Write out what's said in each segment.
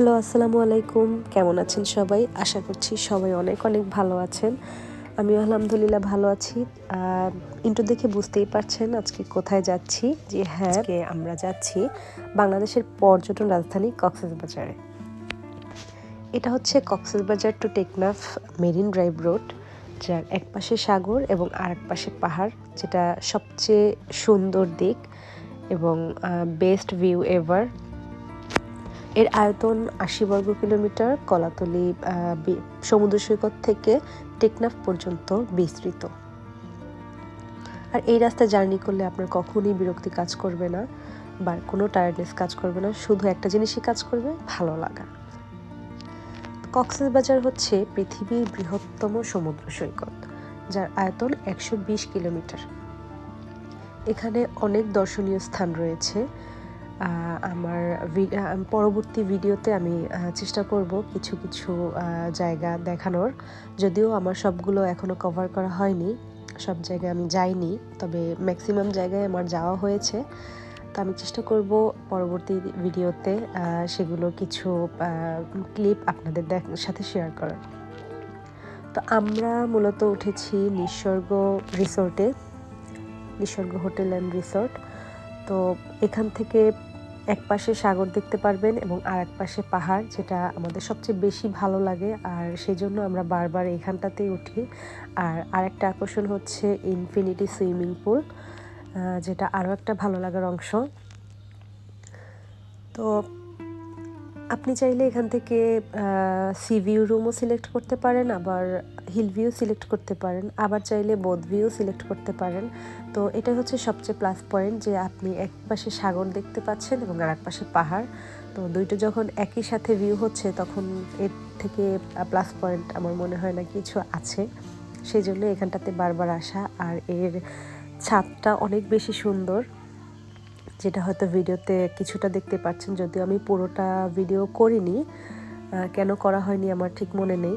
Hello, আসসালামু আলাইকুম। কেমন আছেন সবাই? আশা করছি সবাই অনেক অনেক ভালো আছেন। আমিও আলহামদুলিল্লাহ ভালো আছি। ইন্টো দেখে বুঝতেই পারছেন আজকে কোথায় যাচ্ছি। যে হ্যাঁ আমরা যাচ্ছি বাংলাদেশের পর্যটন রাজধানী কক্সবাজারে এটা হচ্ছে Cox's Bazar to Teknaf marine drive road, যার এক পাশে সাগর এবং আর এক পাশে পাহাড়, যেটা সবচেয়ে সুন্দর দিক এবং বেস্ট ভিউ এভার এর আয়তন আশি বর্গ কিলোমিটার কলাতলি সমুদ্র সৈকত থেকে টেকনাফ পর্যন্ত বিস্তৃত। আর এই রাস্তায় জার্নি করলে আপনার কখনোই বিরক্তি কাজ করবে না বা কোনো টায়ার্ডনেস কাজ করবে না, শুধু একটা জিনিসই কাজ করবে, ভালো লাগা। কক্সবাজার হচ্ছে পৃথিবীর বৃহত্তম সমুদ্র সৈকত, যার আয়তন একশো বিশ কিলোমিটার। এখানে অনেক দর্শনীয় স্থান রয়েছে আমার পরবর্তী ভিডিওতে আমি চেষ্টা করব কিছু কিছু জায়গা দেখানোর। যদিও আমার সবগুলো এখনও কভার করা হয়নি, সব জায়গায় আমি যাইনি, তবে ম্যাক্সিমাম জায়গায় আমার যাওয়া হয়েছে। তো আমি চেষ্টা করব পরবর্তী ভিডিওতে সেগুলো কিছু ক্লিপ আপনাদের সাথে শেয়ার করার। তো আমরা মূলত উঠেছি নিসর্গ রিসোর্টে নিসর্গ হোটেল অ্যান্ড রিসোর্ট তো এখান থেকে এক পাশে সাগর দেখতে পারবেন এবং আর এক পাশে পাহাড়, যেটা আমাদের সবচেয়ে বেশি ভালো লাগে। আর সেই জন্য আমরা বারবার এখানটাতেই উঠি। আর আরেকটা আকর্ষণ হচ্ছে ইনফিনিটি সুইমিং পুল যেটা আরও একটা ভালো লাগার অংশ। তো আপনি চাইলে এখান থেকে সি ভিউ রুমও সিলেক্ট করতে পারেন, আবার হিল ভিউ সিলেক্ট করতে পারেন, আবার চাইলে বোধ ভিউ সিলেক্ট করতে পারেন। তো এটা হচ্ছে সবচেয়ে প্লাস পয়েন্ট যে আপনি এক পাশে সাগর দেখতে পাচ্ছেন এবং আর এক পাশে পাহাড়। তো দুইটা যখন একই সাথে ভিউ হচ্ছে, তখন এর থেকে প্লাস পয়েন্ট আমার মনে হয় না কিছু আছে। সেই জন্য এখানটাতে বারবার আসা, আর এর ছাদটা অনেক বেশি সুন্দর। যেটা হয়তো ভিডিওতে কিছুটা দেখতে পাচ্ছেন, যদিও আমি পুরোটা ভিডিও করিনি কেন করা হয়নি আমার ঠিক মনে নেই।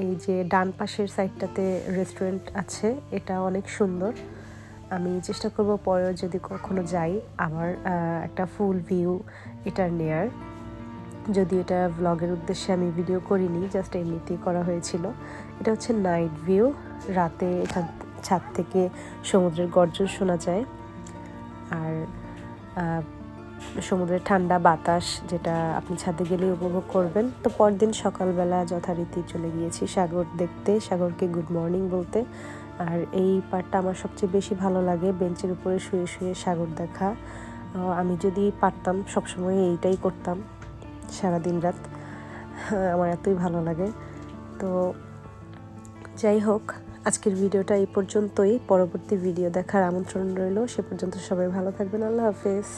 এই যে ডান পাশের সাইডটাতে রেস্টুরেন্ট আছে, এটা অনেক সুন্দর। আমি চেষ্টা করব পরেও যদি কখনো যাই, আমার একটা ফুল ভিউ এটার নেয়ার যদি এটা ব্লগের উদ্দেশ্যে আমি ভিডিও করিনি জাস্ট এমনিতেই করা হয়েছিল। এটা হচ্ছে নাইট ভিউ রাতে এখান, ছাদ থেকে সমুদ্রের গর্জন শোনা যায়। আর সমুদ্রের ঠান্ডা বাতাস যেটা আপনি ছাদে গেলে উপভোগ করবেন। তো পরদিন সকালবেলা যথারীতি চলে গিয়েছি সাগর দেখতে, সাগরকে গুড মর্নিং বলতে। আর এই পার্টটা আমার সবচেয়ে বেশি ভালো লাগে, বেঞ্চের উপরে শুয়ে শুয়ে সাগর দেখা। আমি যদি পারতাম, সবসময় এইটাই করতাম সারা দিন রাত। আমার এতই ভালো লাগে। তো যাই হোক আজকের ভিডিওটা এই পর্যন্তই। পরবর্তী ভিডিও দেখার আমন্ত্রণ রইল। সে পর্যন্ত সবাই ভালো থাকবেন। আল্লাহ হাফেজ।